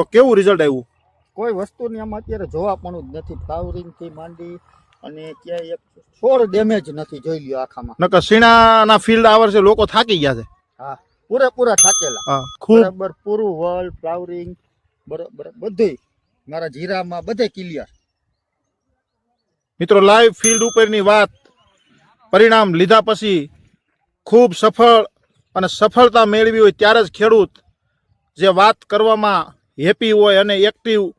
તો કેવું રિઝલ્ટ આવ્યું? કોઈ વસ્તુની આમાં અત્યારે જોવા પણ જ નથી. ફ્લાવરિંગથી માંડી અને ક્યાંય એક છોડ ડેમેજ નથી. જોઈ લ્યો આખામાં. નકર સીણાના ફિલ્ડ આ વર્ષે લોકો થાકી ગયા છે. હા પૂરેપૂરા થાકેલા. બરાબર પૂરું વલ ફ્લાવરિંગ બરાબર બધું મારા જીરામાં બધે ક્લિયર મિત્રો લાઈવ ફિલ્ડ ઉપરની વાત પરિણામ લીધા પછી ખૂબ સફળ અને સફળતા મેળવી હોય ત્યારે જ ખેડૂત જે વાત કરવામાં હેપી હોય અને એક્ટિવ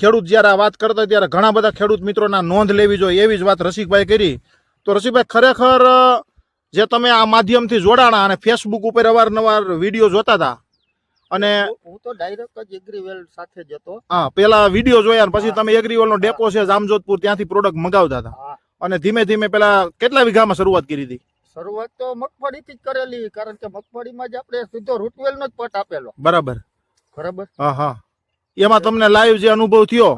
ખેડૂત જ્યારે આ વાત કરતા ત્યારે ઘણા બધા ખેડૂત મિત્રોના નોંધ લેવી જોઈએ. એવી જ વાત રસિકભાઈ કરી. તો રસિકભાઈ ખરેખર જે તમે આ માધ્યમથી જોડાણા અને ફેસબુક ઉપર અવારનવાર વીડિયો જોતા હતા અને હું- તો ડાયરેક્ટ જ એગ્રીવેલ સાથે જતો હા પેલા વીડિયો જોયા અને પછી તમે તમે એગ્રીવલનો ડેપો છે જામજોધપુર ત્યાંથી પ્રોડક્ટ મંગાવતા હતા. અને ધીમે ધીમે પેલા કેટલા વીઘામાં શરૂઆત કરી હતી? શરૂઆત તો મગફળીથી જ કરેલી કારણ કે મગફળીમાં જ આપણે સીધો રૂટવેલનો જ પટ આપેલો. બરાબર. બરાબર? હા હા એમાં તમને લાઈવ જે અનુભવ થયો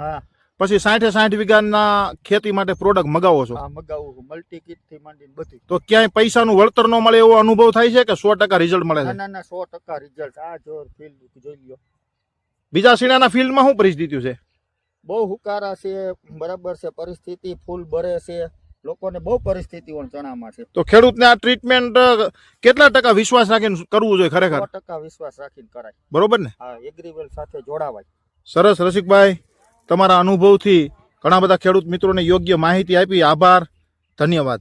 પછી સાઠે સાઠ વીઘાના ખેતી માટે પ્રોડક્ટ મગાવો છો? મગાવું મલ્ટી કીટથી માંડીને બધી. તો ક્યાંય પૈસાનું વળતર ન મળે એવો અનુભવ થાય છે કે સો ટકા રિઝલ્ટ મળે છે? ના ના સો ટકા રિઝલ્ટ આ જો ફિલ્ડ જોઈ લ્યો. બીજા સીણાના ફિલ્ડમાં શું પરિસ્થિતિ છે? બહુ હુકારા છે બરાબર છે પરિસ્થિતિ ફૂલ ભરે છે. લોકોને બહુ પરિસ્થિતિઓ ચણામાં છે. તો ખેડૂતને આ ટ્રીટમેન્ટ કેટલા ટકા વિશ્વાસ રાખીને કરવું જોઈએ ખરેખર? ટકા વિશ્વાસ રાખીને કરાય. બરોબર ને? હા એગ્રીવેલ સાથે જોડાવાય. સરસ રસિકભાઈ તમારા અનુભવથી ઘણા બધા ખેડૂત મિત્રોને યોગ્ય માહિતી આપી. આભાર ધન્યવાદ.